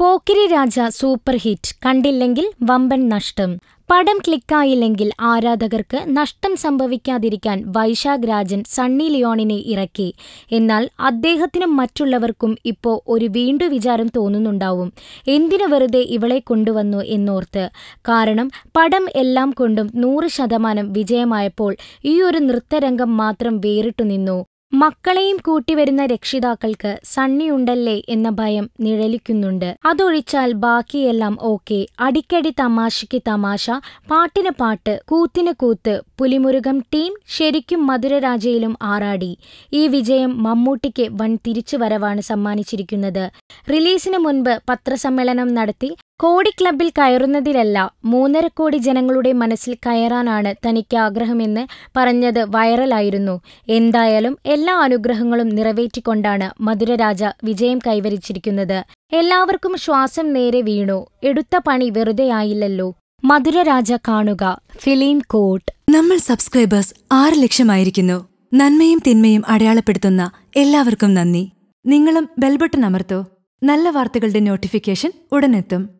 പോക്കിരി രാജ super hit. കണ്ടില്ലെങ്കിൽ വമ്പൻ നഷ്ടം. പടം ക്ലിക്കായില്ലെങ്കിൽ ആരാധകർക്ക് നഷ്ടം സംഭവിക്കാതിരിക്കാൻ വൈശാഖ് രാജൻ സണ്ണി ലിയോണിനെ ഇറക്കി. എന്നാൽ അദ്ദേഹത്തിനും മറ്റുള്ളവർക്കും ഇപ്പോ ഒരു വീണ്ടു വിചാരം തോന്നുന്നുണ്ടാവും. എന്തിനു വെറുതെ ഇവളെ കൊണ്ടുവന്നു എന്നോർത്ത്. കാരണം പടം എല്ലാം കൊണ്ടും നൂറ് ശതമാനം വിജയമായപ്പോൾ ഈ ഒരു നൃത്തരംഗം മാത്രം വേറിട്ടു നിന്നു. മക്കളെയും കൂട്ടി വരുന്ന രക്ഷിതാക്കൾക്ക് സണ്ണിയുണ്ടല്ലേ എന്ന ഭയം നിഴലിക്കുന്നുണ്ട്. അതൊഴിച്ചാൽ ബാക്കിയെല്ലാം ഓക്കെ. അടിക്കടി തമാശയ്ക്ക് തമാശ. പാട്ടിന് പാട്ട് കൂത്തിന് കൂത്ത്. പുലിമുരുകം ടീം ശരിക്കും മധുരരാജയിലും ആറാടി. ഈ വിജയം മമ്മൂട്ടിക്ക് വൻ തിരിച്ചുവരവാണ് സമ്മാനിച്ചിരിക്കുന്നത്. റിലീസിന് മുൻപ് പത്രസമ്മേളനം നടത്തി കോടി ക്ലബിൽ കയറുന്നതിലല്ല മൂന്നര കോടി ജനങ്ങളുടെ മനസ്സിൽ കയറാനാണ് തനിക്ക് ആഗ്രഹമെന്ന് പറഞ്ഞത് വൈറലായിരുന്നു. എന്തായാലും എല്ലാ അനുഗ്രഹങ്ങളും നിറവേറ്റിക്കൊണ്ടാണ് മധുരരാജ വിജയം കൈവരിച്ചിരിക്കുന്നത്. എല്ലാവർക്കും ശ്വാസം നേരെ വീണു. എടുത്ത പണി വെറുതെയായില്ലല്ലോ. മധുരരാജ കാണുക. Film coat. നമ്മൾ സബ്സ്ക്രൈബേഴ്സ് ആറ് ലക്ഷമായിരിക്കുന്നു. നന്മയും തിന്മയും അടയാളപ്പെടുത്തുന്ന എല്ലാവർക്കും നന്ദി. നിങ്ങളും ബെൽബട്ടൺ അമർത്തോ. നല്ല വാർത്തകളുടെ നോട്ടിഫിക്കേഷൻ ഉടനെത്തും.